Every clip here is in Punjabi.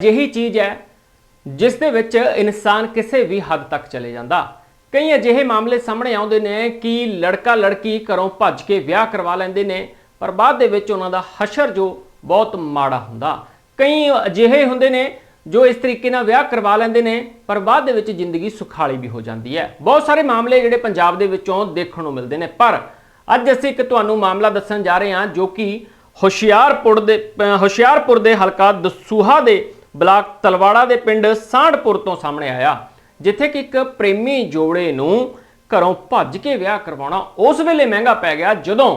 ਅਜਿਹੀ ਚੀਜ਼ ਹੈ ਜਿਸ ਦੇ ਵਿੱਚ ਇਨਸਾਨ ਕਿਸੇ ਵੀ ਹੱਦ ਤੱਕ ਚਲੇ ਜਾਂਦਾ। ਕਈ ਅਜਿਹੇ ਮਾਮਲੇ ਸਾਹਮਣੇ ਆਉਂਦੇ ਨੇ ਕਿ ਲੜਕਾ ਲੜਕੀ ਘਰੋਂ ਭੱਜ ਕੇ ਵਿਆਹ ਕਰਵਾ ਲੈਂਦੇ ਨੇ, ਪਰ ਬਾਅਦ ਦੇ ਵਿੱਚ ਉਹਨਾਂ ਦਾ ਹਸ਼ਰ ਜੋ ਬਹੁਤ ਮਾੜਾ ਹੁੰਦਾ। ਕਈ ਅਜਿਹੇ ਹੁੰਦੇ ਨੇ ਜੋ ਇਸ ਤਰੀਕੇ ਨਾਲ ਵਿਆਹ ਕਰਵਾ ਲੈਂਦੇ ਨੇ, ਪਰ ਬਾਅਦ ਦੇ ਵਿੱਚ ਜ਼ਿੰਦਗੀ ਸੁਖਾਲੀ ਵੀ ਹੋ ਜਾਂਦੀ ਹੈ। ਬਹੁਤ ਸਾਰੇ ਮਾਮਲੇ ਜਿਹੜੇ ਪੰਜਾਬ ਦੇ ਵਿੱਚੋਂ ਦੇਖਣ ਨੂੰ ਮਿਲਦੇ ਨੇ, ਪਰ ਅੱਜ ਅਸੀਂ ਇੱਕ ਤੁਹਾਨੂੰ ਮਾਮਲਾ ਦੱਸਣ ਜਾ ਰਹੇ ਹਾਂ ਜੋ ਕਿ ਹੁਸ਼ਿਆਰਪੁਰ ਦੇ ਹੁਸ਼ਿਆਰਪੁਰ ਦੇ ਹਲਕਾ ਦਸੂਹਾ ਦੇ ਬਲਾਕ ਤਲਵਾੜਾ ਦੇ ਪਿੰਡ ਸਾਂਢਪੁਰ ਤੋਂ ਸਾਹਮਣੇ ਆਇਆ, ਜਿੱਥੇ ਕਿ ਇੱਕ ਪ੍ਰੇਮੀ ਜੋੜੇ ਨੂੰ ਘਰੋਂ ਭੱਜ ਕੇ ਵਿਆਹ ਕਰਵਾਉਣਾ ਉਸ ਵੇਲੇ ਮਹਿੰਗਾ ਪੈ ਗਿਆ, ਜਦੋਂ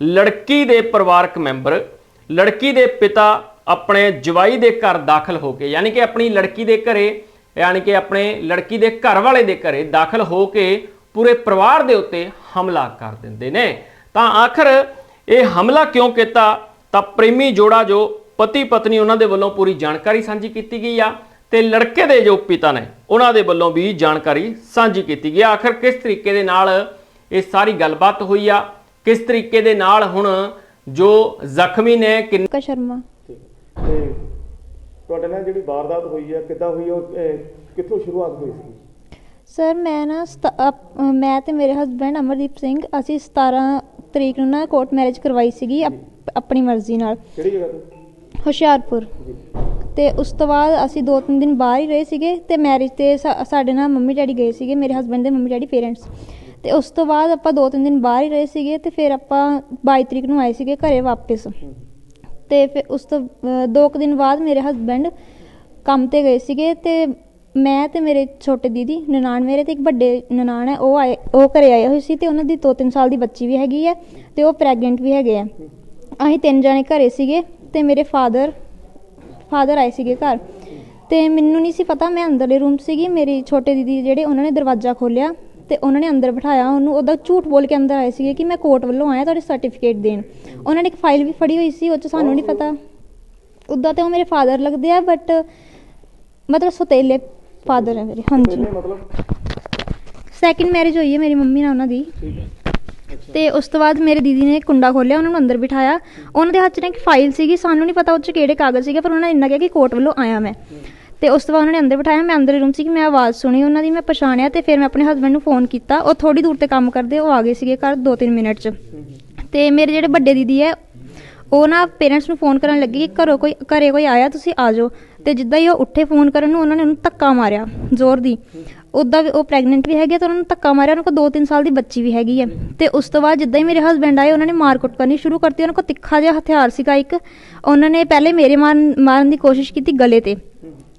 ਲੜਕੀ ਦੇ ਪਰਿਵਾਰਕ ਮੈਂਬਰ, ਲੜਕੀ ਦੇ ਪਿਤਾ ਆਪਣੇ ਜਵਾਈ ਦੇ ਘਰ ਦਾਖਲ ਹੋ ਕੇ, ਯਾਨੀ ਕਿ ਆਪਣੀ ਲੜਕੀ ਦੇ ਘਰੇ, ਯਾਨੀ ਕਿ ਆਪਣੇ ਲੜਕੀ ਦੇ ਘਰ ਵਾਲੇ ਦੇ ਘਰੇ ਦਾਖਲ ਹੋ ਕੇ ਪੂਰੇ ਪਰਿਵਾਰ ਦੇ ਉੱਤੇ ਹਮਲਾ ਕਰ ਦਿੰਦੇ ਨੇ। ਤਾਂ ਆਖਰ ਇਹ ਹਮਲਾ ਕਿਉਂ ਕੀਤਾ? ਤਾਂ ਪ੍ਰੇਮੀ ਜੋੜਾ ਜੋ ਪਤੀ ਪਤਨੀ ਉਹਨਾਂ ਦੇ ਵੱਲੋਂ ਪੂਰੀ ਜਾਣਕਾਰੀ ਸਾਂਝੀ ਕੀਤੀ ਗਈ ਆ ਤੇ ਲੜਕੇ ਦੇ ਜੋ ਪਿਤਾ ਨੇ ਉਹਨਾਂ ਦੇ ਵੱਲੋਂ ਵੀ ਜਾਣਕਾਰੀ ਸਾਂਝੀ ਕੀਤੀ ਗਈ ਆ। ਆਖਰ ਕਿਸ ਤਰੀਕੇ ਦੇ ਨਾਲ ਇਹ ਸਾਰੀ ਗੱਲਬਾਤ ਹੋਈ ਆ? ਕਿਸ ਤਰੀਕੇ ਦੇ ਨਾਲ ਹੁਣ ਜੋ ਜ਼ਖਮੀ ਨੇ ਕਿੰਨੇ ਕਾ ਸ਼ਰਮਾ। ਤੇ ਤੁਹਾਡੇ ਨਾਲ ਜਿਹੜੀ ਵਾਰਦਾਤ ਹੋਈ ਹੈ ਕਿੱਦਾਂ ਹੋਈ ਉਹ ਅਹ, ਕਿੱਥੋਂ ਸ਼ੁਰੂਆਤ ਹੋਈ ਸੀ? ਸਰ ਮੈਂ ਨਾ ਸਤ- ਅਪ- ਮੈਂ ਤੇ ਮੇਰੇ ਹਸਬੰਡ ਅਮਰਦੀਪ ਸਿੰਘ ਅਸੀਂ 17 ਤਰੀਕ ਨੂੰ ਨਾ ਕੋਰਟ ਮੈਰਿਜ ਕਰਵਾਈ ਸੀਗੀ ਅਪ- ਆਪਣੀ ਮਰਜ਼ੀ ਨਾਲ। ਕਿਹੜੀ ਜਗ੍ਹਾ ਤੋਂ? ਹੁਸ਼ਿਆਰਪੁਰ। ਅਤੇ ਉਸ ਤੋਂ ਬਾਅਦ ਅਸੀਂ ਦੋ ਤਿੰਨ ਦਿਨ ਬਾਹਰ ਹੀ ਰਹੇ ਸੀਗੇ ਅਤੇ ਮੈਰਿਜ ਤੇ ਸਾ- ਸਾਡੇ ਨਾਲ ਮੰਮੀ ਡੈਡੀ ਗਏ ਸੀਗੇ, ਮੇਰੇ ਹਸਬੈਂਡ ਦੇ ਮੰਮੀ ਡੈਡੀ ਪੇਰੈਂਟਸ ਅਤੇ ਉਸ ਤੋਂ ਬਾਅਦ ਆਪਾਂ ਦੋ ਤਿੰਨ ਦਿਨ ਬਾਹਰ ਹੀ ਰਹੇ ਸੀਗੇ ਅਤੇ ਫਿਰ ਆਪਾਂ ਬਾਈ ਤਰੀਕ ਨੂੰ ਆਏ ਸੀਗੇ ਘਰ ਵਾਪਿਸ। ਅਤੇ ਫਿਰ ਉਸ ਤੋਂ ਦੋ ਕੁ ਦਿਨ ਬਾਅਦ ਮੇਰੇ ਹਸਬੈਂਡ ਕੰਮ ਤੇ ਗਏ ਸੀਗੇ ਅਤੇ ਮੈਂ ਅਤੇ ਮੇਰੇ ਛੋਟੇ ਦੀਦੀ, ਨਨਾਣ ਮੇਰੇ ਅਤੇ ਇੱਕ ਵੱਡੇ ਨਨਾਣ ਹੈ, ਉਹ ਆਏ, ਉਹ ਘਰੇ ਆਏ ਹੋਏ ਸੀ ਅਤੇ ਉਹਨਾਂ ਦੀ 2-3 ਸਾਲ ਦੀ ਬੱਚੀ ਵੀ ਹੈਗੀ ਹੈ ਅਤੇ ਉਹ ਪ੍ਰੈਗਨੈਂਟ ਵੀ ਹੈਗੇ ਹੈ ਅਸੀਂ ਤਿੰਨ ਜਣੇ ਘਰੇ ਸੀਗੇ। ਤੇ ਮੇਰੇ ਫਾਦਰ ਫਾਦਰ ਆਏ ਸੀਗੇ ਘਰ। ਤੇ ਮੈਨੂੰ ਨਹੀਂ ਸੀ ਪਤਾ ਮੈਂ ਅੰਦਰਲੇ ਰੂਮ ਸੀਗੀ ਮੇਰੀ ਛੋਟੇ ਦੀਦੀ ਜਿਹੜੇ ਉਹਨਾਂ ਨੇ ਦਰਵਾਜ਼ਾ ਖੋਲ੍ਹਿਆ ਤੇ ਉਹਨਾਂ ਨੇ ਅੰਦਰ ਬਿਠਾਇਆ ਉਹਨੂੰ ਉਹਦਾ ਝੂਠ ਬੋਲ ਕੇ ਅੰਦਰ ਆਏ ਸੀਗੇ ਕਿ ਮੈਂ ਕੋਰਟ ਵੱਲੋਂ ਆਇਆ ਤੁਹਾਡੇ ਸਰਟੀਫਿਕੇਟ ਦੇਣ। ਉਹਨਾਂ ਨੇ ਇੱਕ ਫਾਈਲ ਵੀ ਫੜੀ ਹੋਈ ਸੀ ਉਹ 'ਚ ਸਾਨੂੰ ਨਹੀਂ ਪਤਾ। ਉੱਦਾਂ ਤੇ ਉਹ ਮੇਰੇ ਫਾਦਰ ਲੱਗਦੇ ਆ ਬਟ ਮਤਲਬ ਸੁਤੇਲੇ ਫਾਦਰ ਹੈ ਮੇਰੇ। ਹਾਂਜੀ। ਮਤਲਬ? ਸੈਕਿੰਡ ਮੈਰਿਜ ਹੋਈ ਹੈ ਮੇਰੀ ਮੰਮੀ ਨਾਲ ਉਹਨਾਂ ਦੀ। ਠੀਕ ਹੈ। ਤੇ ਉਸ ਤੋਂ ਬਾਅਦ ਮੇਰੇ ਦੀਦੀ ਨੇ ਕੁੰਡਾ ਖੋਲ੍ਹਿਆ, ਉਹਨਾਂ ਨੂੰ ਅੰਦਰ ਬਿਠਾਇਆ। ਉਹਨਾਂ ਦੇ ਹੱਥ 'ਚ ਨਾ ਇੱਕ ਫਾਈਲ ਸੀਗੀ, ਸਾਨੂੰ ਨਹੀਂ ਪਤਾ ਉਹ 'ਚ ਕਿਹੜੇ ਕਾਗਜ਼ ਸੀਗੇ, ਪਰ ਉਹਨਾਂ ਨੇ ਇੰਨਾ ਕਿਹਾ ਕਿ ਕੋਰਟ ਵੱਲੋਂ ਆਇਆ ਮੈਂ। ਤੇ ਉਸ ਤੋਂ ਬਾਅਦ ਉਹਨਾਂ ਨੇ ਅੰਦਰ ਬਿਠਾਇਆ, ਮੈਂ ਅੰਦਰ ਰੂਮ ਸੀ ਕਿ ਮੈਂ ਆਵਾਜ਼ ਸੁਣੀ, ਉਹਨਾਂ ਦੀ ਮੈਂ ਪਛਾਣਿਆ ਤੇ ਫਿਰ ਮੈਂ ਆਪਣੇ ਹਸਬੰਡ ਨੂੰ ਫੋਨ ਕੀਤਾ। ਉਹ ਥੋੜੀ ਦੂਰ ਤੇ ਕੰਮ ਕਰਦੇ, ਉਹ ਆ ਗਏ ਸੀਗੇ ਘਰ 2-3 ਮਿੰਟ 'ਚ। ਤੇ ਮੇਰੇ ਜਿਹੜੇ ਵੱਡੇ ਦੀਦੀ ਹੈ, ਉਹ ਨਾ ਪੇਰੈਂਟਸ ਨੂੰ ਫੋਨ ਕਰਨ ਲੱਗੀ ਕਿ ਘਰੋਂ ਕੋਈ, ਘਰੇ ਕੋਈ ਆਇਆ, ਤੁਸੀਂ ਆ ਜਾਓ। ਤੇ ਜਿੱਦਾਂ ਹੀ ਉਹ ਉੱਠੇ ਫੋਨ ਕਰਨ ਨੂੰ, ਉਹਨਾਂ ਨੇ ਉਹਨੂੰ ਧੱਕਾ ਮਾਰਿਆ, ਜ਼ੋਰ ਦੀ। ਉੱਦਾਂ ਵੀ ਉਹ ਪ੍ਰੈਗਨੈਂਟ ਵੀ ਹੈਗੇ ਹੈ ਤੇ ਉਹਨਾਂ ਨੂੰ ਧੱਕਾ ਮਾਰਿਆ, ਉਹਨਾਂ ਕੋਲ 2-3 ਸਾਲ ਦੀ ਬੱਚੀ ਵੀ ਹੈਗੀ ਹੈ ਤੇ ਉਸ ਤੋਂ ਬਾਅਦ ਜਿੱਦਾਂ ਹੀ ਮੇਰੇ ਹਸਬੰਡ ਆਏ, ਉਹਨਾਂ ਨੇ ਮਾਰਕੁੱਟ ਕਰਨੀ ਸ਼ੁਰੂ ਕਰਤੀ, ਉਹਨਾਂ ਕੋਲ ਤਿੱਖਾ ਜਿਹਾ ਹਥਿਆਰ ਸੀਗਾ ਇੱਕ। ਉਹਨਾਂ ਨੇ ਪਹਿਲੇ ਮੇਰੇ ਮਾਰਨ ਮਾਰਨ ਦੀ ਕੋਸ਼ਿਸ਼ ਕੀਤੀ ਗਲੇ ਤੇ।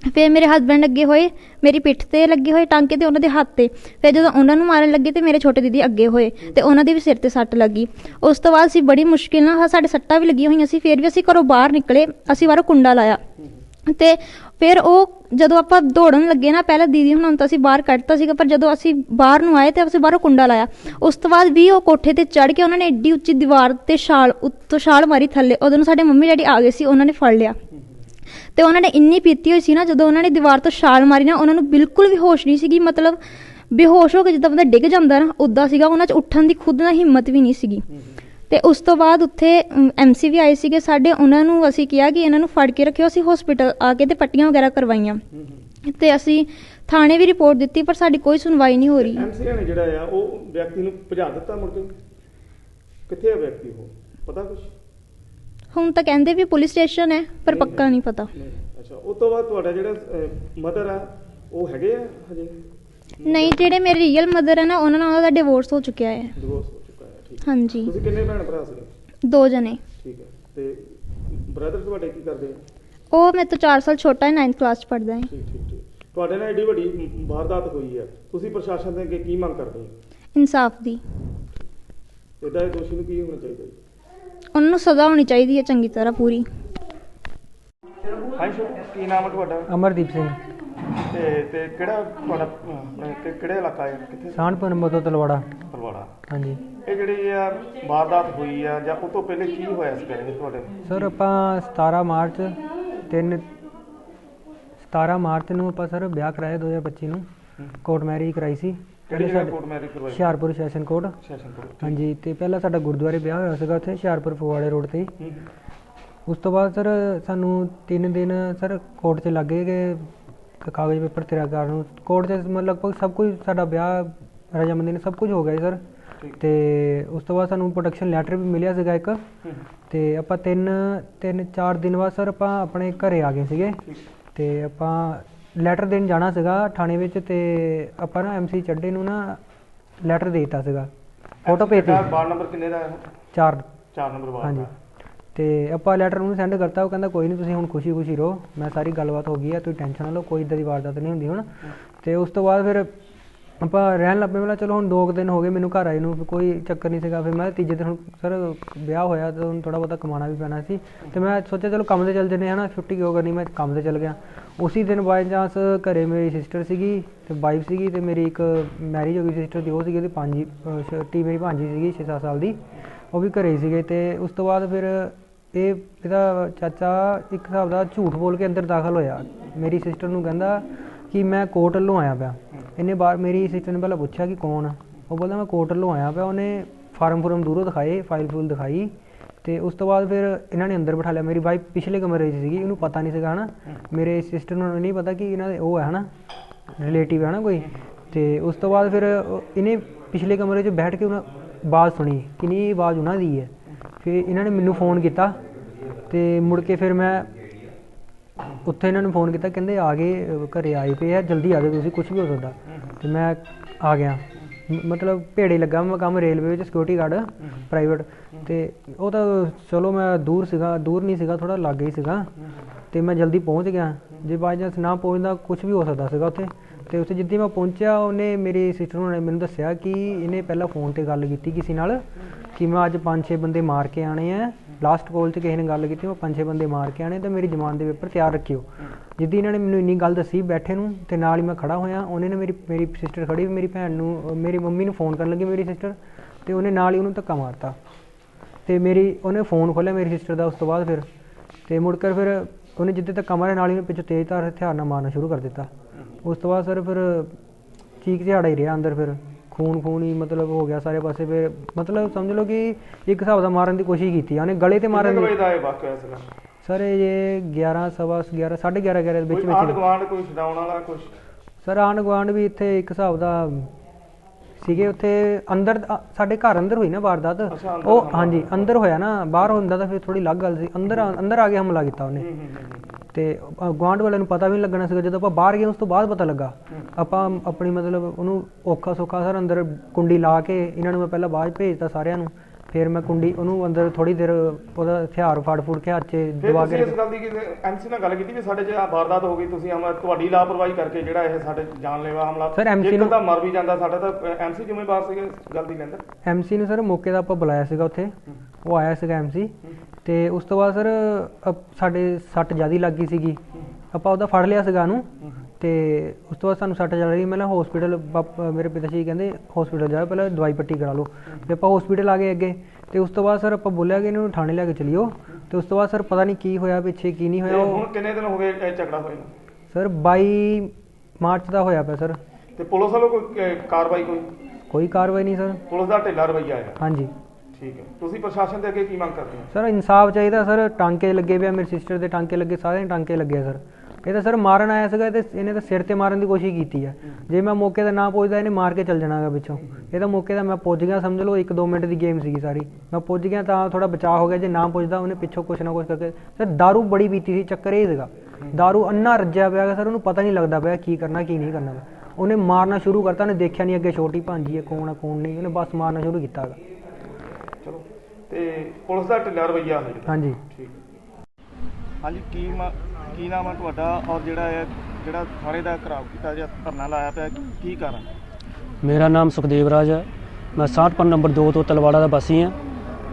ਫਿਰ ਮੇਰੇ ਹਸਬੰਡ ਅੱਗੇ ਹੋਏ, ਮੇਰੀ ਪਿੱਠ ਤੇ ਲੱਗੇ ਹੋਏ ਟਾਂਕੇ ਤੇ, ਉਹਨਾਂ ਦੇ ਹੱਥ ਤੇ। ਫਿਰ ਜਦੋਂ ਉਹਨਾਂ ਨੂੰ ਮਾਰਨ ਲੱਗੇ ਤੇ ਮੇਰੇ ਛੋਟੇ ਦੀਦੀ ਅੱਗੇ ਹੋਏ ਤੇ ਉਹਨਾਂ ਦੇ ਵੀ ਸਿਰ ਤੇ ਸੱਟ ਲੱਗੀ। ਉਸ ਤੋਂ ਬਾਅਦ ਅਸੀਂ ਬੜੀ ਮੁਸ਼ਕਿਲ ਨਾਲ, ਸਾਡੇ ਸੱਟਾਂ ਵੀ ਲੱਗੀਆਂ ਹੋਈਆਂ ਸੀ, ਫਿਰ ਵੀ ਅਸੀਂ ਘਰੋਂ ਬਾਹਰ ਨਿਕਲੇ, ਅਸੀਂ ਬਾਹਰੋਂ ਕੁੰਡਾ ਲਾਇਆ। ਤੇ ਫਿਰ ਉਹ ਜਦੋਂ ਆਪਾਂ ਦੌੜਨ ਲੱਗੇ ਨਾ, ਪਹਿਲਾਂ ਦੀਦੀ ਹੁਣਾਂ ਨੂੰ ਤਾਂ ਅਸੀਂ ਬਾਹਰ ਕੱਢਤਾ ਸੀਗਾ, ਪਰ ਜਦੋਂ ਅਸੀਂ ਬਾਹਰ ਨੂੰ ਆਏ ਤੇ ਅਸੀਂ ਬਾਹਰੋਂ ਕੁੰਡਾ ਲਾਇਆ। ਉਸ ਤੋਂ ਬਾਅਦ ਵੀ ਉਹ ਕੋਠੇ ਤੇ ਚੜ ਕੇ ਉਹਨਾਂ ਨੇ ਏਡੀ ਉੱਚੀ ਦੀਵਾਰ ਤੇ ਛਾਲ ਉੱਤੋਂ ਛਾਲ ਮਾਰੀ ਥੱਲੇ। ਉਦੋਂ ਨੂੰ ਸਾਡੇ ਮੰਮੀ ਡੈਡੀ ਆ ਗਏ ਸੀ, ਉਹਨਾਂ ਨੇ ਫੜ ਲਿਆ। ਤੇ ਉਹਨਾਂ ਨੇ ਇੰਨੀ ਪੀਤੀ ਹੋਈ ਸੀ ਨਾ, ਜਦੋਂ ਉਹਨਾਂ ਨੇ ਦੀਵਾਰ ਤੋਂ ਛਾਲ ਮਾਰੀ ਨਾ, ਉਹਨਾਂ ਨੂੰ ਬਿਲਕੁਲ ਵੀ ਹੋਸ਼ ਨਹੀਂ ਸੀਗੀ, ਮਤਲਬ ਬੇਹੋਸ਼ ਹੋ ਕੇ ਜਿੱਦਾਂ ਬੰਦਾ ਡਿੱਗ ਜਾਂਦਾ ਨਾ ਉਦਾਂ ਸੀਗਾ, ਉਹਨਾਂ 'ਚ ਉੱਠਣ ਦੀ ਖੁਦ ਨਾਲ ਹਿੰਮਤ ਵੀ ਨਹੀਂ ਸੀਗੀ। ਤੇ ਉਸ ਤੋਂ ਬਾਅਦ ਉੱਥੇ ਐਮਸੀ ਵੀ ਆਏ ਸੀਗੇ ਸਾਡੇ ਉਹਨਾਂ ਨੂੰ ਅਸੀਂ ਕਿਹਾ ਕਿ ਇਹਨਾਂ ਨੂੰ ਫੜ ਕੇ ਰੱਖਿਓ ਅਸੀਂ ਹਸਪੀਟਲ ਆ ਕੇ ਤੇ ਪੱਟੀਆਂ ਵਗੈਰਾ ਕਰਵਾਈਆਂ। ਤੇ ਅਸੀਂ ਥਾਣੇ ਵੀ ਰਿਪੋਰਟ ਦਿੱਤੀ ਪਰ ਸਾਡੀ ਕੋਈ ਸੁਣਵਾਈ ਨਹੀਂ ਹੋ ਰਹੀ। ਐਮਸੀਆ ਨੇ ਜਿਹੜਾ ਆ ਉਹ ਵਿਅਕਤੀ ਨੂੰ ਭਜਾ ਦਿੱਤਾ ਮੁੜ ਕੇ? ਕਿੱਥੇ ਆ ਵਿਅਕਤੀ ਉਹ? ਪਤਾ ਕੁਛ? ਹੁਣ ਤਾਂ ਕਹਿੰਦੇ ਵੀ ਪੁਲਿਸ ਸਟੇਸ਼ਨ ਹੈ ਪਰ ਪੱਕਾ ਨਹੀਂ ਪਤਾ। ਨਹੀਂ ਅੱਛਾ ਉਸ ਤੋਂ ਬਾਅਦ ਤੁਹਾਡਾ ਜਿਹੜਾ ਮਦਰ ਆ ਉਹ ਹੈਗੇ ਆ ਹਜੇ? ਨਹੀਂ ਜਿਹੜੇ ਮੇਰੇ ਰੀਅਲ ਮਦਰ ਹੈ ਨਾ ਉਹਨਾਂ ਨਾਲ ਉਹਦਾ ਡਿਵੋਰਸ ਹੋ ਚੁੱਕਿਆ ਹੈ। ਡਿਵੋਰਸ ਹਾਂਜੀ। ਤੁਸੀਂ ਕਿੰਨੇ ਭੈਣ ਭਰਾ ਸੀਗੇ? ਦੋ ਜਣੇ। ਠੀਕ ਹੈ। ਤੇ ਬ੍ਰਦਰ ਤੁਹਾਡੇ ਕੀ ਕਰਦੇ ਆ? ਉਹ ਮੇਰੇ ਤੋਂ 4 ਸਾਲ ਛੋਟਾ ਹੈ 9th ਕਲਾਸ ਚ ਪੜ੍ਹਦਾ ਹੈ। ਠੀਕ ਠੀਕ ਠੀਕ। ਤੁਹਾਡੇ ਨਾਲ ਏਡੀ ਵੱਡੀ ਵਾਰਦਾਤ ਹੋਈ ਹੈ ਤੁਸੀਂ ਪ੍ਰਸ਼ਾਸਨ ਦੇ ਅੱਗੇ ਕੀ ਮੰਗ ਕਰਦੇ ਹੋ? ਇਨਸਾਫ ਦੀ। ਇਹਦਾ ਇਹ ਦੋਸ਼ੀ ਨੂੰ ਕੀ ਹੋਣਾ ਚਾਹੀਦਾ ਜੀ? ਉਹਨਾਂ ਨੂੰ ਸਜ਼ਾ ਹੋਣੀ ਚਾਹੀਦੀ ਹੈ ਚੰਗੀ ਤਰ੍ਹਾਂ ਪੂਰੀ। ਹਾਂਜੀ ਕੀ ਨਾਮ ਹੈ ਤੁਹਾਡਾ? ਅਮਰਦੀਪ ਸਿੰਘ। ਤੇ ਤੇ ਕਿਹੜਾ ਤੁਹਾਡਾ ਅਹ, ਕਿ- ਕਿਹੜੇ ਇਲਾਕਾ ਹੈ? ਕਿੱਥੇ? ਸਾਨਪੁਰ ਮੋਤੋ ਤਲਵਾੜਾ। ਪਰਵਾੜਾ ਹਾਂਜੀ। ਇਹ ਜਿਹੜੀ ਆ ਵਾਰਦਾਤ ਹੋਈ ਆ ਜਾਂ ਉਹ ਤੋਂ ਪਹਿਲੇ ਕੀ ਹੋਇਆ ਸੀ ਕਹਿੰਦੇ ਤੁਹਾਡੇ? ਸਰ ਆਪਾਂ 17 ਮਾਰਚ 3 17 ਮਾਰਚ ਨੂੰ ਆਪਾਂ ਸਰ ਵਿਆਹ ਕਰਾਇਆ 2025 ਨੂੰ। ਕੋਰਟ ਮੈਰਿਜ ਕਰਾਈ ਸੀ। ਕਿਹੜੀ ਪਹਿਲੇ ਜਗ੍ਹਾ ਸਾਡੇ ਕੋਰਟ ਮੈਰਿਜ ਕਰਵਾਈ? Hoshiarpur session court. Session court ਹਾਂਜੀ ਤੇ ਪਹਿਲਾਂ ਸਾਡਾ ਗੁਰਦੁਆਰੇ ਵਿਆਹ ਹੋਇਆ ਸੀਗਾ ਉੱਥੇ ਹੁਸ਼ਿਆਰਪੁਰ ਫਗਵਾੜੇ ਰੋਡ ਤੇ। ਹੀ। ਉਸ ਤੋਂ ਬਾਅਦ ਸਰ ਸਾਨੂੰ 3 ਦਿਨ ਸਰ ਕੋਰਟ 'ਚ ਲੱਗੇ ਕਿ ਕਾਗਜ਼ ਪੇਪਰ ਤਿਆਰ ਕਰਨ ਨੂੰ ਕੋਰਟ 'ਚ ਮਤਲਬ ਲਗਭਗ ਸਭ ਕੁਝ ਸਾਡਾ ਵਿਆਹ ਰਜਾਮੰਦੀ ਨਾਲ ਸਭ ਕੁਝ ਹੋ ਗਿਆ ਜੀ ਸਰ। ਤੇ ਉਸ ਤੋਂ ਬਾਅਦ ਸਾਨੂੰ ਪ੍ਰੋਟੈਕਸ਼ਨ ਲੈਟਰ ਵੀ ਮਿਲਿਆ ਸੀਗਾ ਇੱਕ। ਤੇ ਆਪਾਂ ਤਿੰਨ ਤਿੰਨ ਚਾਰ ਦਿਨ ਬਾਅਦ ਸਰ ਆਪਾਂ ਆਪਣੇ ਘਰੇ ਆ ਗਏ ਸੀਗੇ। ਤੇ ਆਪਾਂ ਲੈਟਰ ਦੇਣ ਜਾਣਾ ਸੀਗਾ ਥਾਣੇ ਵਿੱਚ ਤੇ ਆਪਾਂ ਨਾ ਐਮਸੀ ਚੱਡੇ ਨੂੰ ਨਾ ਲੈਟਰ ਦੇ ਦਿੱਤਾ ਸੀਗਾ। ਫੋਟੋ ਭੇਜਤੀ ਵਾਰਡ ਨੰਬਰ ਕਿੰਨੇ ਦਾ ਹੈ? ਚਾਰ। 4 ਨੰਬਰ ਵਾਰਡ ਹਾਂਜੀ। ਤੇ ਆਪਾਂ ਲੈਟਰ ਉਹਨੂੰ ਸੈਂਡ ਕਰਤਾ, ਉਹ ਕਹਿੰਦਾ ਕੋਈ ਨਹੀਂ ਤੁਸੀਂ ਹੁਣ ਖੁਸ਼ੀ-ਖੁਸ਼ੀ ਰਹੋ, ਮੈਂ ਸਾਰੀ ਗੱਲਬਾਤ ਹੋ ਗਈ ਹੈ ਤੁਸੀਂ ਟੈਨਸ਼ਨ ਨਾ ਲਓ, ਕੋਈ ਇਦਾਂ ਦੀ ਵਾਰਦਾਤ ਨਹੀਂ ਹੁੰਦੀ ਹੁਣ। ਤੇ ਉਸ ਤੋਂ ਬਾਅਦ ਫਿਰ ਆਪਾਂ ਰਹਿਣ ਲੱਗ ਪਏ, ਮੈਂ ਚਲੋ ਹੁਣ ਦੋ ਕੁ ਦਿਨ ਹੋ ਗਏ ਮੈਨੂੰ ਘਰ ਆਏ ਨੂੰ ਕੋਈ ਚੱਕਰ ਨਹੀਂ ਸੀਗਾ, ਫਿਰ ਮੈਂ ਤੀਜੇ ਦਿਨ ਹੁਣ ਸਰ ਵਿਆਹ ਹੋਇਆ, ਤੇ ਹੁਣ ਥੋੜਾ ਬਹੁਤਾ ਕਮਾਉਣਾ ਵੀ ਪੈਣਾ ਸੀ। ਤੇ ਮੈਂ ਸੋਚਿਆ ਚਲੋ ਕੰਮ ਤੇ ਚੱਲ ਜੰਨੇ ਹਨਾ, ਛੁੱਟੀ ਕਿਉਂ ਕਰਨੀ, ਮੈਂ ਕੰਮ ਤੇ ਚੱਲ ਗਿਆ। ਉਸੇ ਦਿਨ ਬਾਈ ਚਾਂਸ ਘਰੇ ਮੇਰੀ ਸਿਸਟਰ ਸੀਗੀ, ਤੇ ਵਾਈਫ ਸੀਗੀ, ਤੇ ਮੇਰੀ ਇੱਕ ਮੈਰਿਜ ਹੋ ਗਈ ਸਿਸਟਰ ਦੀ, ਉਹ ਸੀਗੀ ਉਹਦੀ ਪੰਜ, ਅਹ ਛੋਟੀ ਮੇਰੀ ਭਾਂਜੀ ਸੀਗੀ 6-7 ਸਾਲ ਦੀ। ਉਹ ਵੀ ਘਰੇ ਹੀ ਸੀਗੇ ਅਤੇ ਉਸ ਤੋਂ ਬਾਅਦ ਫਿਰ ਇਹ ਇਹਦਾ ਚਾਚਾ ਇੱਕ ਹਿਸਾਬ ਦਾ ਝੂਠ ਬੋਲ ਕੇ ਅੰਦਰ ਦਾਖਲ ਹੋਇਆ। ਮੇਰੀ ਸਿਸਟਰ ਨੂੰ ਕਹਿੰਦਾ ਕਿ ਮੈਂ ਕੋਰਟ ਵੱਲੋਂ ਆਇਆ ਪਿਆ। ਇਹਨੇ ਬਾਹਰ ਮੇਰੀ ਸਿਸਟਰ ਨੇ ਪਹਿਲਾਂ ਪੁੱਛਿਆ ਕਿ ਕੌਣ ਆ? ਉਹ ਬੋਲਦਾ, ਮੈਂ ਕੋਰਟ ਵੱਲੋਂ ਆਇਆ ਪਿਆ। ਉਹਨੇ ਫਾਰਮ ਫੁਰਮ ਦੂਰੋਂ ਦਿਖਾਏ ਫਾਈਲ ਫੂਲ ਦਿਖਾਈ ਅਤੇ ਉਸ ਤੋਂ ਬਾਅਦ ਫਿਰ ਇਹਨਾਂ ਨੇ ਅੰਦਰ ਬਿਠਾ ਲਿਆ। ਮੇਰੀ ਵਾਈਫ ਪਿਛਲੇ ਕਮਰੇ 'ਚ ਸੀਗੀ, ਇਹਨੂੰ ਪਤਾ ਨਹੀਂ ਸੀਗਾ ਹੈ ਨਾ ਮੇਰੇ ਸਿਸਟਰ ਨੂੰ ਨਹੀਂ ਪਤਾ ਕਿ ਇਹਨਾਂ ਦੇ ਉਹ ਹੈ ਨਾ ਰਿਲੇਟਿਵ ਹੈ ਨਾ ਕੋਈ। ਅਤੇ ਉਸ ਤੋਂ ਬਾਅਦ ਫਿਰ ਇਹਨੇ ਪਿਛਲੇ ਕਮਰੇ 'ਚ ਬੈਠ ਕੇ ਉਹਨਾਂ ਆਵਾਜ਼ ਸੁਣੀ ਕਿ ਨਹੀਂ ਇਹ ਆਵਾਜ਼ ਉਹਨਾਂ ਦੀ ਹੈ। ਫਿਰ ਇਹਨਾਂ ਨੇ ਮੈਨੂੰ ਫੋਨ ਕੀਤਾ ਅਤੇ ਮੁੜ ਕੇ ਫਿਰ ਮੈਂ ਉੱਥੇ ਇਹਨਾਂ ਨੂੰ ਫੋਨ ਕੀਤਾ, ਕਹਿੰਦੇ ਆ ਗਏ ਘਰ ਆਏ ਪਏ ਆ, ਜਲਦੀ ਆ ਜਾਓ ਤੁਸੀਂ ਕੁਝ ਵੀ ਹੋ ਸਕਦਾ। ਅਤੇ ਮੈਂ ਆ ਗਿਆ। ਮਤਲਬ ਭੇੜੇ ਲੱਗਾ ਮੈਂ ਕੰਮ ਰੇਲਵੇ ਵਿੱਚ ਸਿਕਿਉਰਿਟੀ ਗਾਰਡ ਪ੍ਰਾਈਵੇਟ ਤੇ ਉਹ ਤਾਂ ਚਲੋ ਮੈਂ ਦੂਰ ਸੀਗਾ, ਦੂਰ ਨਹੀਂ ਸੀਗਾ ਥੋੜਾ ਲਾਗੇ ਹੀ ਸੀਗਾ। ਤੇ ਮੈਂ ਜਲਦੀ ਪਹੁੰਚ ਗਿਆ। ਜੇ ਬਾਈ ਚਾਂਸ ਨਾ ਪਹੁੰਚਦਾ ਕੁਝ ਵੀ ਹੋ ਸਕਦਾ ਸੀਗਾ ਉੱਥੇ। ਤੇ ਉੱਥੇ ਜਿੱਦਾਂ ਮੈਂ ਪਹੁੰਚਿਆ, ਉਹਨੇ ਮੇਰੀ ਸਿਸਟਰ ਨੇ ਮੈਨੂੰ ਦੱਸਿਆ ਕਿ ਇਹਨੇ ਪਹਿਲਾਂ ਫੋਨ ਤੇ ਗੱਲ ਕੀਤੀ ਕਿਸੇ ਨਾਲ ਕਿ ਮੈਂ ਅੱਜ 5-6 ਬੰਦੇ ਮਾਰ ਕੇ ਆਣੇ ਆ। ਲਾਸਟ ਕਾਲ 'ਚ ਕਿਸੇ ਨੇ ਗੱਲ ਕੀਤੀ, ਮੈਂ 5-6 ਬੰਦੇ ਮਾਰ ਕੇ ਆਣੇ ਤਾਂ ਮੇਰੀ ਜ਼ਮਾਨ ਦੇ ਪੇਪਰ ਤਿਆਰ ਰੱਖਿਓ। ਜਿੱਦੀ ਇਹਨਾਂ ਨੇ ਮੈਨੂੰ ਇੰਨੀ ਗੱਲ ਦੱਸੀ ਬੈਠੇ ਨੂੰ ਤੇ ਨਾਲ ਹੀ ਮੈਂ ਖੜਾ ਹੋਇਆ, ਉਹਨੇ ਨੇ ਮੇਰੀ ਮੇਰੀ ਸਿਸਟਰ ਖੜੀ, ਮੇਰੀ ਭੈਣ ਨੂੰ, ਮੇਰੀ ਮੰਮੀ ਨੂੰ ਫੋਨ ਕਰਨ ਲੱਗੀ ਮੇਰੀ ਸਿਸਟਰ ਤੇ ਉਹਨੇ ਨਾਲ ਹੀ ਉਹਨੂੰ ਧੱਕਾ ਮਾਰਤਾ। ਤੇ ਮੇਰੀ, ਉਹਨੇ ਫੋਨ ਖੋਲ੍ਹਿਆ ਮੇਰੀ ਸਿਸਟਰ ਦਾ ਉਸ ਤੋਂ ਬਾਅਦ ਫਿਰ ਤੇ ਮੁੜ ਕੇ ਫਿਰ ਉਹਨੇ ਜਿੱਦੇ ਧੱਕਾ ਮਾਰਿਆ ਨਾਲ ਹੀ ਉਹਨੇ ਪਿੱਛੋਂ ਤੇਜ਼ ਧਾਰ ਹਥਿਆਰ ਨਾਲ ਮਾਰਨਾ ਸ਼ੁਰੂ ਕਰ ਦਿੱਤਾ। ਉਸ ਤੋਂ ਬਾਅਦ ਸਰ ਫਿਰ ਚੀਕ ਝਾੜਾ ਹੀ ਰਿਹਾ ਅੰਦਰ ਫਿਰ। ਖੂਨ ਖੂਨ ਹੀ ਮਤਲਬ ਹੋ ਗਿਆ ਸਾਰੇ ਪਾਸੇ ਫਿਰ। ਮਤਲਬ ਸਮਝ ਲਓ ਕਿ ਇੱਕ ਹਿਸਾਬ ਦਾ ਮਾਰਨ ਦੀ ਕੋਸ਼ਿਸ਼ ਕੀਤੀ ਉਹਨੇ ਗਲੇ ਤੇ ਮਾਰਨ ਦੀ ਦਾ ਇਹ ਵਾਕਿਆ ਸੀਗਾ ਸਰ ਇਹ 11 ਸਵਾ 11 11:30 11 ਦੇ ਵਿੱਚ ਕੋਈ ਆਂਢ ਵਿੱਚ ਗੁਆਂਢ ਕੋਈ ਛਡਾਉਣ ਵਾਲਾ ਕੁਝ ਸਰ ਆਂਢ ਗੁਆਂਢ ਵੀ ਇੱਥੇ ਇੱਕ ਹਿਸਾਬ ਦਾ ਸੀਗੇ ਉੱਥੇ ਅੰਦਰ ਸਾਡੇ ਘਰ ਅੰਦਰ ਹੋਈ ਨਾ ਵਾਰਦਾਤ। ਉਹ ਹਾਂਜੀ ਅੰਦਰ ਹੋਇਆ ਨਾ ਬਾਹਰ ਹੁੰਦਾ ਤਾਂ ਫਿਰ ਥੋੜੀ ਅਲੱਗ ਗੱਲ ਸੀ। ਅੰਦਰ ਅੰਦਰ ਆ ਕੇ ਹਮਲਾ ਕੀਤਾ ਉਹਨੇ। ਤੇ ਅ, ਗੁਆਂਢ ਵਾਲਿਆਂ ਨੂੰ ਪਤਾ ਵੀ ਨਹੀਂ ਲੱਗਣਾ ਸੀਗਾ। ਜਦੋਂ ਆਪਾਂ ਬਾਹਰ ਗਏ ਉਸ ਤੋਂ ਬਾਅਦ ਪਤਾ ਲੱਗਾ। ਆਪਾਂ ਆਪਣੀ ਮਤਲਬ ਉਹਨੂੰ ਔਖਾ ਸੌਖਾ ਸਰ ਅੰਦਰ ਕੁੰਡੀ ਲਾ ਕੇ ਇਹਨਾਂ ਨੂੰ ਮੈਂ ਪਹਿਲਾਂ ਬਾਅਦ ਭੇਜਤਾ ਸਾਰਿਆਂ ਨੂੰ। ਫਿਰ ਮੈਂ ਕੁੰਡੀ ਉਹਨੂੰ ਅੰਦਰ ਥੋੜੀ ਦੇਰ ਉਹਦਾ ਹਥਿਆਰ ਫੜ ਫੁੜ ਕੇ ਹੱਥ 'ਚ ਦਬਾ ਕੇ ਇਸ ਗੱਲ ਦੀ ਐਮਸੀ ਨਾਲ ਗੱਲ ਕੀਤੀ ਵੀ ਸਾਡੇ 'ਚ ਆ ਵਾਰਦਾਤ ਹੋ ਗਈ ਤੁਸੀਂ ਹਮ ਤੁਹਾਡੀ ਲਾਪਰਵਾਹੀ ਕਰਕੇ ਜਿਹੜਾ ਇਹ ਸਾਡੇ ਜਾਨਲੇਵਾ ਹਮਲਾ MC ਜੇ ਨੂੰ- ਤਾਂ ਮਰ ਵੀ ਜਾਂਦਾ ਸਾਡਾ ਤਾਂ ਐਮਸੀ ਜ਼ਿੰਮੇਵਾਰ ਸੀਗੇ ਇਸ ਗੱਲ ਦੀ ਲੈਂਦਾ? ਐਮਸੀ ਨੂੰ ਸਰ ਮੌਕੇ ਦਾ ਆਪਾਂ ਬੁਲਾਇਆ ਸੀਗਾ ਉੱਥੇ। ਉਹ ਆਇਆ ਸੀਗਾ ਐਮਸੀ। ਤੇ ਉਸ ਤੋਂ ਬਾਅਦ ਸਰ ਸਾਡੇ ਸੱਟ ਜ਼ਿਆਦੀ ਲੱਗ ਗਈ ਸੀਗੀ। ਆਪਾਂ ਉਹਦਾ ਫੜ ਲਿਆ ਸੀਗਾ ਉਹਨੂੰ ਤੇ ਉਸ ਤੋਂ ਬਾਅਦ ਸਾਨੂੰ ਸੱਟ ਚੱਲ ਰਹੀ। ਮੈਂ ਨਾ ਹਸਪੀਟਲ ਮੇਰੇ ਪਿਤਾ ਜੀ ਕਹਿੰਦੇ ਹਸਪੀਟਲ ਜਾਓ ਪਹਿਲਾਂ ਦਵਾਈ ਪੱਟੀ ਕਰਾ ਲਓ। ਤੇ ਆਪਾਂ ਹਸਪੀਟਲ ਆ ਗਏ ਅੱਗੇ। ਤੇ ਉਸ ਤੋਂ ਬਾਅਦ ਸਰ ਆਪਾਂ ਬੋਲਿਆ ਕਿ ਇਹਨਾਂ ਨੂੰ ਥਾਣੇ ਲੈ ਕੇ ਚਲਿਓ। ਤੇ ਉਸ ਤੋਂ ਬਾਅਦ ਸਰ ਪਤਾ ਨਹੀਂ ਕੀ ਹੋਇਆ ਪਿੱਛੇ ਕੀ ਨਹੀਂ ਹੋਇਆ। ਹੁਣ ਕਿੰਨੇ ਦਿਨ ਹੋ ਗਏ ਇਹ ਝਗੜਾ ਹੋਏ ਨੂੰ? ਸਰ 22 ਮਾਰਚ ਦਾ ਹੋਇਆ ਪਿਆ ਸਰ। ਤੇ ਪੁਲਿਸ ਵੱਲੋਂ ਕੋਈ ਕਾਰਵਾਈ ਕੋਈ? ਕੋਈ ਕਾਰਵਾਈ ਨਹੀਂ ਸਰ। ਪੁਲਿਸ ਦਾ ਢਿੱਲਾ ਰਵੱਈਆ ਹੈ ਹਾਂਜੀ। ਠੀਕ ਹੈ ਤੁਸੀਂ ਪ੍ਰਸ਼ਾਸਨ ਦੇ ਅੱਗੇ ਕੀ ਮੰਗ ਕਰਦੇ ਹੋ ਸਰ ਇਨਸਾਫ ਚਾਹੀਦਾ ਸਰ ਟਾਂਕੇ ਲੱਗੇ ਪਿਆ ਮੇਰੀ ਸਿਸਟਰ ਦੇ ਟਾਂਕੇ ਲੱਗੇ ਸਾਰਿਆਂ ਦੇ ਟਾਂਕੇ ਲੱਗੇ ਆ ਸਰ ਇਹ ਤਾਂ ਸਰ ਮਾਰਨ ਆਇਆ ਸੀਗਾ ਤੇ ਇਹਨੇ ਤਾਂ ਸਿਰ ਤੇ ਮਾਰਨ ਦੀ ਕੋਸ਼ਿਸ਼ ਕੀਤੀ ਆ ਜੇ ਮੈਂ ਮੌਕੇ ਤੇ ਨਾ ਪਹੁੰਚਦਾ ਇਹਨੇ ਮਾਰ ਕੇ ਚੱਲ ਜਾਣਾਗਾ ਪਿੱਛੋਂ ਇਹ ਤਾਂ ਮੌਕੇ ਦਾ ਮੈਂ ਪੁੱਜ ਗਿਆ ਸਮਝ ਲਓ 1-2 ਮਿੰਟ ਦੀ ਗੇਮ ਸੀਗੀ ਸਾਰੀ ਮੈਂ ਪੁੱਜ ਗਿਆ ਤਾਂ ਥੋੜਾ ਬਚਾਅ ਹੋ ਗਿਆ ਜੇ ਨਾ ਪੁੱਜਦਾ ਉਹਨੇ ਪਿੱਛੋਂ ਕੁਛ ਨਾ ਕੁਛ ਕਰਕੇ ਸਰ दारू ਬੜੀ ਪੀਤੀ ਸੀ ਚੱਕਰ ਇਹ ਸੀਗਾ दारू ਅੰਨਾ ਰੱਜਿਆ ਪਿਆ ਗਾ ਸਰ ਉਹਨੂੰ ਪਤਾ ਨਹੀਂ ਲੱਗਦਾ ਪਿਆ ਕੀ ਕਰਨਾ ਕੀ ਨਹੀਂ ਕਰਨਾ ਗਾ। ਉਹਨੇ ਮਾਰਨਾ ਸ਼ੁਰੂ ਕਰਤਾ ਉਹਨੇ ਦੇਖਿਆ ਨਹੀਂ ਅੱਗੇ ਛੋਟੀ ਭਾਂਜੀ ਹੈ ਕੌਣ ਹੈ ਕੌਣ ਨਹੀਂ ਉਹਨੇ ਬਸ ਮਾਰਨਾ ਸ਼ੁਰੂ ਕੀਤਾ ਗਾ ਚਲੋ ਤੇ ਪੁਲਿਸ ਦਾ ਢਿੱਲਾ ਰਵੱਈਆ ਹੈ ਜਿਹੜਾ। ਹਾਂਜੀ। ਠੀਕ। ਹਾਂਜੀ ਕੀ ਮਾ- ਕੀ ਨਾਮ ਹੈ ਤੁਹਾਡਾ? ਔਰ ਜਿਹੜਾ ਇਹ ਜਿਹੜਾ ਥਾਣੇ ਦਾ ਘਰਾਵ ਕੀਤਾ ਜਾਂ ਧਰਨਾ ਲਾਇਆ ਪਿਆ ਕੀ ਕਾਰਨ? ਮੇਰਾ ਨਾਮ ਸੁਖਦੇਵ ਰਾਜ ਹੈ। ਮੈਂ 60 ਨੰਬਰ 2 ਤੋਂ ਤਲਵਾੜਾ ਦਾ ਵਾਸੀ ਹਾਂ।